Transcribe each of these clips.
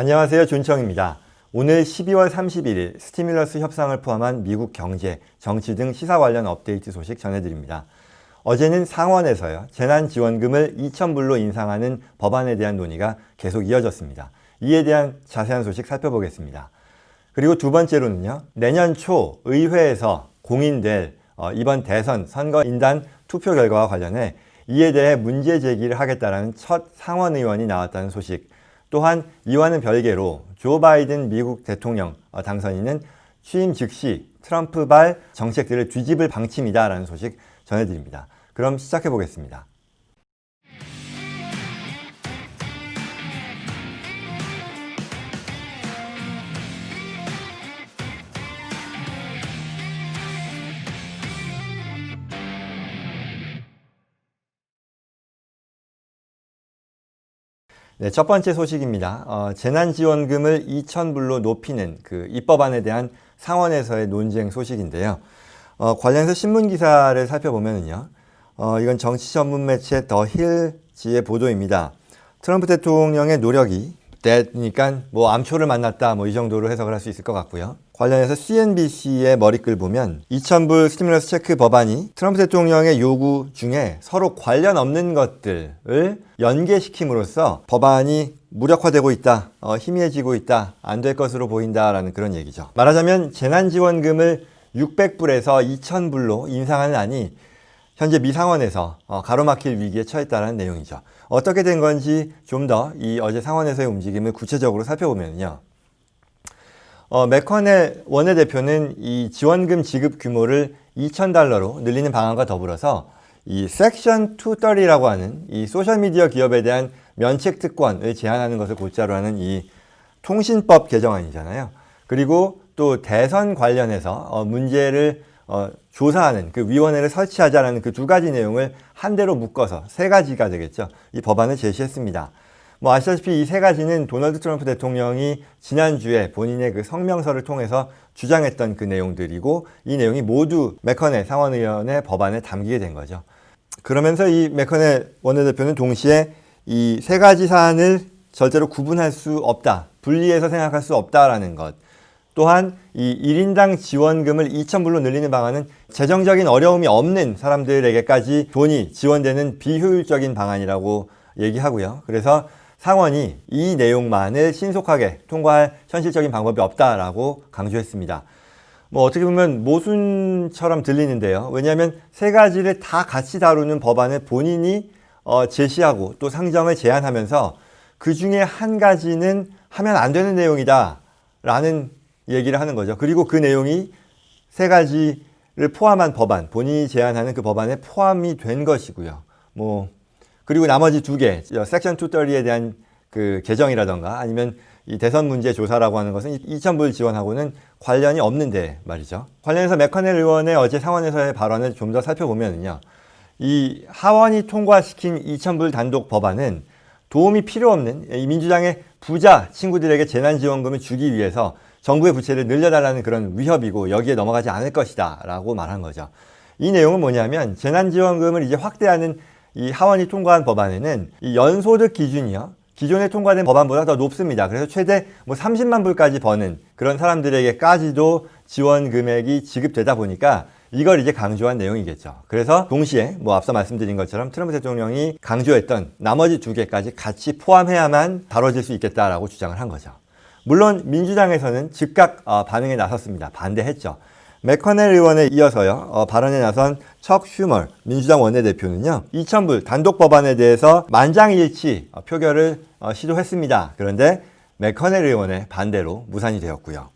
안녕하세요. 존청입니다. 오늘 12월 31일 스티뮬러스 협상을 포함한 미국 경제, 정치 등 시사 관련 업데이트 소식 전해드립니다. 어제는 상원에서요, 재난지원금을 2,000불로 인상하는 법안에 대한 논의가 계속 이어졌습니다. 이에 대한 자세한 소식 살펴보겠습니다. 그리고 두 번째로는요, 내년 초 의회에서 공인될 어, 이번 대선 선거인단 투표 결과와 관련해 이에 대해 문제 제기를 하겠다라는 첫 상원 의원이 나왔다는 소식. 또한 이와는 별개로 조 바이든 미국 대통령 어, 당선인은 취임 즉시 트럼프 발 정책들을 뒤집을 방침이다라는 소식 전해드립니다. 그럼 시작해 보겠습니다. 네, 첫 번째 소식입니다. 어, 재난지원금을 2,000불로 높이는 그 입법안에 대한 상원에서의 논쟁 소식인데요. 어, 관련해서 신문 기사를 살펴보면요. 어, 이건 정치 전문 매체 더 힐지의 보도입니다. 트럼프 대통령의 노력이 되니까 뭐 암초를 만났다 뭐 이 정도로 해석을 할 수 있을 것 같고요. 관련해서 CNBC의 머리글 보면 2,000불 스티뮬러스 체크 법안이 트럼프 대통령의 요구 중에 서로 관련 없는 것들을 연계시킴으로써 법안이 무력화되고 있다, 어, 희미해지고 있다, 안 될 것으로 보인다라는 그런 얘기죠. 말하자면 재난지원금을 600불에서 2,000불로 인상하는 안이 현재 미상원에서 어, 가로막힐 위기에 처했다는 내용이죠. 어떻게 된 건지 좀 더 이 어제 상원에서의 움직임을 구체적으로 살펴보면요. 어, 맥커넬 원내대표는 이 지원금 지급 규모를 2,000달러로 늘리는 방안과 더불어서 이 섹션 230이라고 하는 이 소셜미디어 기업에 대한 면책 특권을 제한하는 것을 골자로 하는 이 통신법 개정안이잖아요. 그리고 또 대선 관련해서 어, 문제를 어, 조사하는 그 위원회를 설치하자라는 그 두 가지 내용을 한 대로 묶어서 세 가지가 되겠죠. 이 법안을 제시했습니다. 뭐 아시다시피 이 세 가지는 도널드 트럼프 대통령이 지난주에 본인의 그 성명서를 통해서 주장했던 그 내용들이고 이 내용이 모두 맥커넬 상원의원의 법안에 담기게 된 거죠. 그러면서 이 맥커넬 원내대표는 동시에 이 세 가지 사안을 절대로 구분할 수 없다. 분리해서 생각할 수 없다라는 것. 또한 이 1인당 지원금을 2,000불로 늘리는 방안은 재정적인 어려움이 없는 사람들에게까지 돈이 지원되는 비효율적인 방안이라고 얘기하고요. 그래서 상원이 이 내용만을 신속하게 통과할 현실적인 방법이 없다라고 강조했습니다. 뭐 어떻게 보면 모순처럼 들리는데요. 왜냐하면 세 가지를 다 같이 다루는 법안을 본인이 어, 제시하고 또 상정을 제안하면서 그 중에 한 가지는 하면 안 되는 내용이다 라는 얘기를 하는 거죠. 그리고 그 내용이 세 가지를 포함한 법안, 본인이 제안하는 그 법안에 포함이 된 것이고요. 뭐 그리고 나머지 두 개, 섹션 230에 대한 그 개정이라던가 아니면 이 대선 문제 조사라고 하는 것은 2,000불 지원하고는 관련이 없는데 말이죠. 관련해서 맥커넬 의원의 어제 상원에서의 발언을 좀 더 살펴보면요. 이 하원이 통과시킨 2,000불 단독 법안은 도움이 필요 없는 이 민주당의 부자 친구들에게 재난지원금을 주기 위해서 정부의 부채를 늘려달라는 그런 위협이고 여기에 넘어가지 않을 것이다 라고 말한 거죠. 이 내용은 뭐냐면 재난지원금을 이제 확대하는 이 하원이 통과한 법안에는 이 연소득 기준이요. 기존에 통과된 법안보다 더 높습니다. 그래서 최대 뭐 30만 불까지 버는 그런 사람들에게까지도 지원 금액이 지급되다 보니까 이걸 이제 강조한 내용이겠죠. 그래서 동시에 뭐 앞서 말씀드린 것처럼 트럼프 대통령이 강조했던 나머지 두 개까지 같이 포함해야만 다뤄질 수 있겠다라고 주장을 한 거죠. 물론 민주당에서는 즉각 어, 반응에 나섰습니다. 반대했죠. 맥커넬 의원에 이어서요 어, 발언에 나선 척 슈머 민주당 원내대표는요 2,000불 단독 법안에 대해서 만장일치 어, 표결을 어, 시도했습니다. 그런데 맥커넬 의원의 반대로 무산이 되었고요.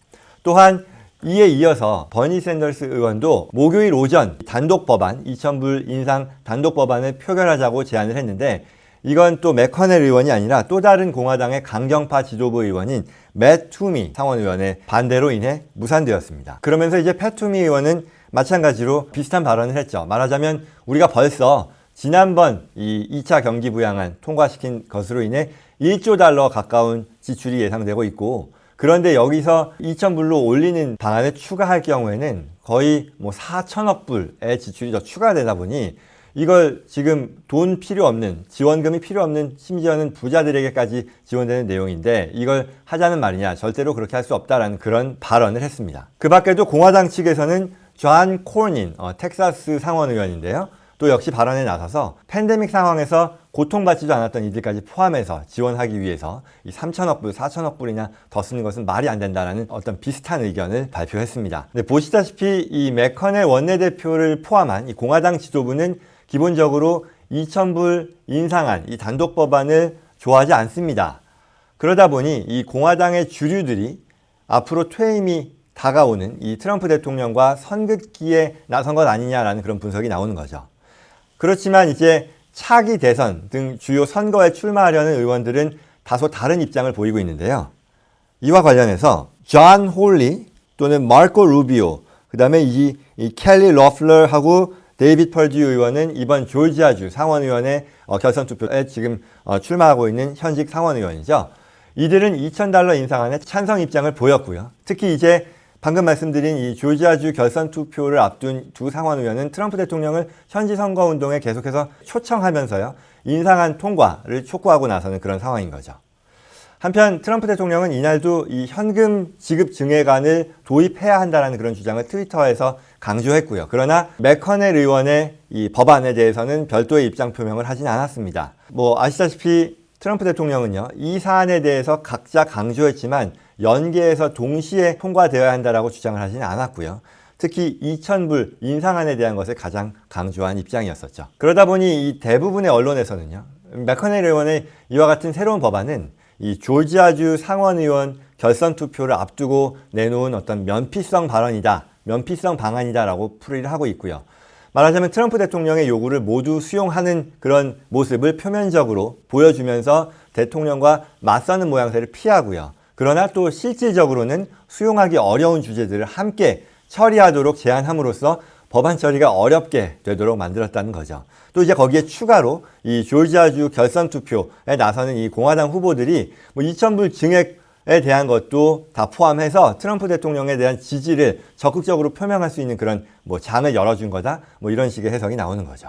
또한 이에 이어서 버니 샌더스 의원도 목요일 오전 단독 법안 2,000불 인상 단독 법안을 표결하자고 제안을 했는데 이건 또 맥커넬 의원이 아니라 또 다른 공화당의 강경파 지도부 의원인 맷 투미 상원의원의 반대로 인해 무산되었습니다. 그러면서 이제 패 투미 의원은 마찬가지로 비슷한 발언을 했죠. 말하자면 우리가 벌써 지난번 이 2차 경기 부양안 통과시킨 것으로 인해 1조 달러 가까운 지출이 예상되고 있고 그런데 여기서 2,000불로 올리는 방안을 추가할 경우에는 거의 뭐 4천억 불의 지출이 더 추가되다 보니 이걸 지금 돈 필요 없는 지원금이 필요 없는 심지어는 부자들에게까지 지원되는 내용인데 이걸 하자는 말이냐 절대로 그렇게 할 수 없다라는 그런 발언을 했습니다. 그 밖에도 공화당 측에서는 존 코닌 어, 텍사스 상원 의원인데요. 또 역시 발언에 나서서 팬데믹 상황에서 고통받지도 않았던 이들까지 포함해서 지원하기 위해서 이 3천억 불, 4천억 불이나 더 쓰는 것은 말이 안 된다라는 어떤 비슷한 의견을 발표했습니다. 근데 보시다시피 이 맥커넬 원내대표를 포함한 이 공화당 지도부는 기본적으로 2,000불 인상한 이 단독 법안을 좋아하지 않습니다. 그러다 보니 이 공화당의 주류들이 앞으로 퇴임이 다가오는 이 트럼프 대통령과 선긋기에 나선 것 아니냐라는 그런 분석이 나오는 거죠. 그렇지만 이제 차기 대선 등 주요 선거에 출마하려는 의원들은 다소 다른 입장을 보이고 있는데요. 이와 관련해서 존 홀리 또는 마르코 루비오, 그 다음에 이, 이 켈리 러플러하고 데이빗 펄듀 의원은 이번 조지아주 상원의원의 어, 결선 투표에 지금 어, 출마하고 있는 현직 상원의원이죠. 이들은 2,000달러 인상안에 찬성 입장을 보였고요. 특히 이제 방금 말씀드린 이 조지아주 결선 투표를 앞둔 두 상원 의원은 트럼프 대통령을 현지 선거 운동에 계속해서 초청하면서요. 인상안 통과를 촉구하고 나서는 그런 상황인 거죠. 한편 트럼프 대통령은 이날도 이 현금 지급 증액안을 도입해야 한다라는 그런 주장을 트위터에서 강조했고요. 그러나 맥커넬 의원의 이 법안에 대해서는 별도의 입장 표명을 하진 않았습니다. 뭐 아시다시피 트럼프 대통령은요. 이 사안에 대해서 각자 강조했지만 연계해서 동시에 통과되어야 한다라고 주장을 하지는 않았고요. 특히 2,000불 인상안에 대한 것을 가장 강조한 입장이었었죠. 그러다 보니 이 대부분의 언론에서는요. 맥커넬 의원의 이와 같은 새로운 법안은 이 조지아주 상원의원 결선 투표를 앞두고 내놓은 어떤 면피성 발언이다, 면피성 방안이다라고 풀이를 하고 있고요. 말하자면 트럼프 대통령의 요구를 모두 수용하는 그런 모습을 표면적으로 보여주면서 대통령과 맞서는 모양새를 피하고요. 그러나 또 실질적으로는 수용하기 어려운 주제들을 함께 처리하도록 제안함으로써 법안 처리가 어렵게 되도록 만들었다는 거죠. 또 이제 거기에 추가로 이 조지아주 결선 투표에 나서는 이 공화당 후보들이 뭐 2,000불 증액에 대한 것도 다 포함해서 트럼프 대통령에 대한 지지를 적극적으로 표명할 수 있는 그런 뭐 장을 열어준 거다. 뭐 이런 식의 해석이 나오는 거죠.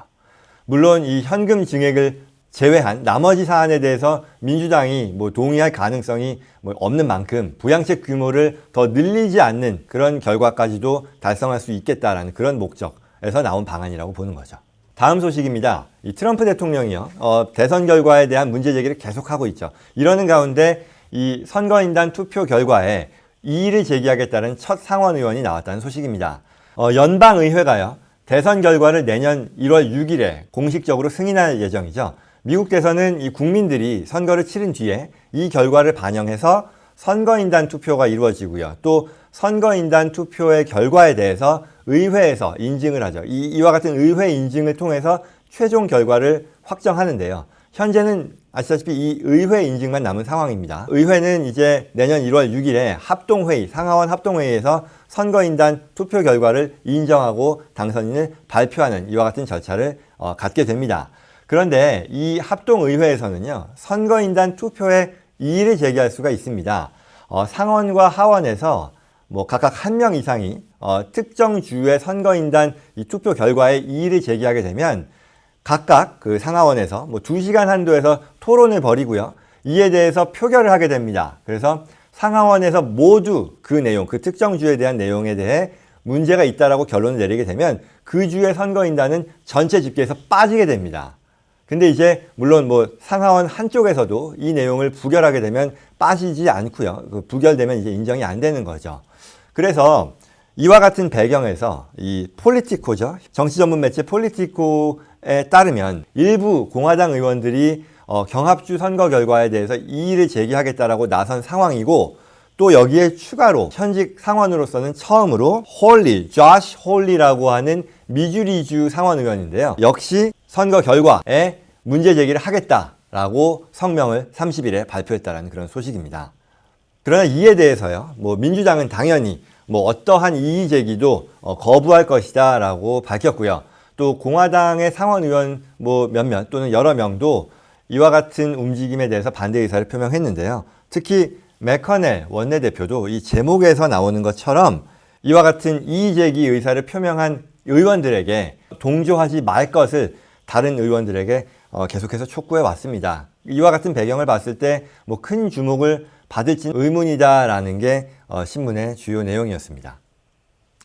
물론 이 현금 증액을 제외한 나머지 사안에 대해서 민주당이 뭐 동의할 가능성이 뭐 없는 만큼 부양책 규모를 더 늘리지 않는 그런 결과까지도 달성할 수 있겠다라는 그런 목적에서 나온 방안이라고 보는 거죠. 다음 소식입니다. 이 트럼프 대통령이요, 어, 대선 결과에 대한 문제 제기를 계속하고 있죠. 이러는 가운데 이 선거인단 투표 결과에 이의를 제기하겠다는 첫 상원 의원이 나왔다는 소식입니다. 어, 연방의회가요, 대선 결과를 내년 1월 6일에 공식적으로 승인할 예정이죠. 미국 대선은 이 국민들이 선거를 치른 뒤에 이 결과를 반영해서 선거인단 투표가 이루어지고요. 또 선거인단 투표의 결과에 대해서 의회에서 인증을 하죠. 이, 이와 같은 의회 인증을 통해서 최종 결과를 확정하는데요. 현재는 아시다시피 이 의회 인증만 남은 상황입니다. 의회는 이제 내년 1월 6일에 합동회의, 상하원 합동회의에서 선거인단 투표 결과를 인정하고 당선인을 발표하는 이와 같은 절차를 어, 갖게 됩니다. 그런데 이 합동의회에서는요, 선거인단 투표에 이의를 제기할 수가 있습니다. 어, 상원과 하원에서 뭐 각각 한 명 이상이 어, 특정 주의 선거인단 이 투표 결과에 이의를 제기하게 되면 각각 그 상하원에서 뭐 2시간 한도에서 토론을 벌이고요. 이에 대해서 표결을 하게 됩니다. 그래서 상하원에서 모두 그 내용, 그 특정 주에 대한 내용에 대해 문제가 있다라고 결론을 내리게 되면 그 주의 선거인단은 전체 집계에서 빠지게 됩니다. 근데 이제 물론 뭐 상하원 한쪽에서도 이 내용을 부결하게 되면 빠지지 않고요. 그 부결되면 이제 인정이 안 되는 거죠. 그래서 이와 같은 배경에서 이 폴리티코죠. 정치 전문 매체 폴리티코 에 따르면 일부 공화당 의원들이 어, 경합주 선거 결과에 대해서 이의를 제기하겠다라고 나선 상황이고 또 여기에 추가로 현직 상원으로서는 처음으로 홀리, 조시 홀리라고 하는 미주리주 상원 의원인데요. 역시 선거 결과에 문제 제기를 하겠다라고 성명을 30일에 발표했다는 그런 소식입니다. 그러나 이에 대해서요, 뭐 민주당은 당연히 뭐 어떠한 이의 제기도 어, 거부할 것이다라고 밝혔고요. 또 공화당의 상원 의원 뭐 몇몇 또는 여러 명도 이와 같은 움직임에 대해서 반대 의사를 표명했는데요. 특히 맥커넬 원내대표도 이 제목에서 나오는 것처럼 이와 같은 이의 제기 의사를 표명한 의원들에게 동조하지 말 것을 다른 의원들에게 어, 계속해서 촉구해 왔습니다. 이와 같은 배경을 봤을 때 뭐 큰 주목을 받을지는 의문이다라는 게 어, 신문의 주요 내용이었습니다.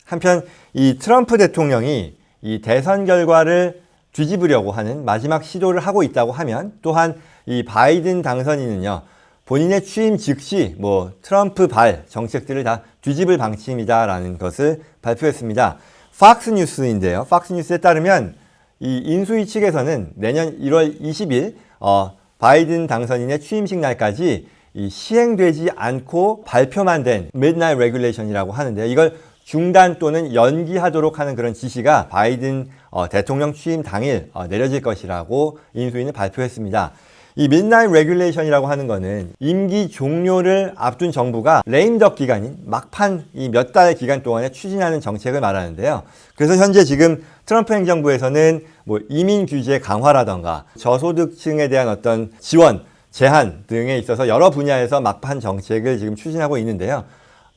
한편 이 트럼프 대통령이 이 대선 결과를 뒤집으려고 하는 마지막 시도를 하고 있다고 하면 또한 이 바이든 당선인은요 본인의 취임 즉시 뭐 트럼프 발 정책들을 다 뒤집을 방침이다라는 것을 발표했습니다. 팍스 뉴스인데요. 팍스 뉴스에 따르면 이 인수위 측에서는 내년 1월 20일 어, 바이든 당선인의 취임식 날까지 이 시행되지 않고 발표만 된 Midnight Regulation이라고 하는데요. 이걸 중단 또는 연기하도록 하는 그런 지시가 바이든 어, 대통령 취임 당일 어, 내려질 것이라고 인수위는 발표했습니다. 이 Midnight Regulation이라고 하는 거는 임기 종료를 앞둔 정부가 레임덕 기간인 막판 이 몇달 기간 동안에 추진하는 정책을 말하는데요. 그래서 현재 지금 트럼프 행정부에서는 뭐 이민 규제 강화라던가 저소득층에 대한 어떤 지원, 제한 등에 있어서 여러 분야에서 막판 정책을 지금 추진하고 있는데요.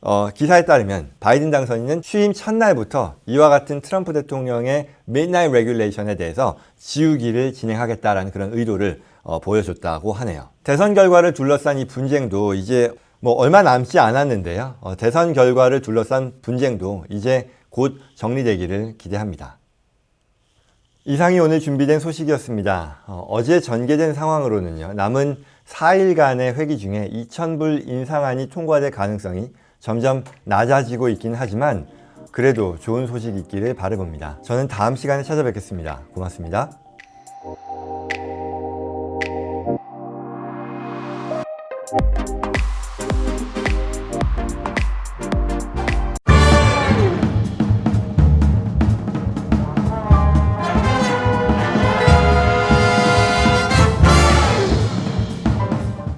어, 기사에 따르면 바이든 당선인은 취임 첫날부터 이와 같은 트럼프 대통령의 Midnight Regulation에 대해서 지우기를 진행하겠다라는 그런 의도를 어, 보여줬다고 하네요. 대선 결과를 둘러싼 이 분쟁도 이제 뭐 얼마 남지 않았는데요. 어, 대선 결과를 둘러싼 분쟁도 이제 곧 정리되기를 기대합니다. 이상이 오늘 준비된 소식이었습니다. 어, 제 전개된 상황으로는요, 남은 4일간의 회기 중에 2,000불 인상안이 통과될 가능성이 점점 낮아지고 있긴 하지만 그래도 좋은 소식 있기를 바라봅니다. 저는 다음 시간에 찾아뵙겠습니다. 고맙습니다.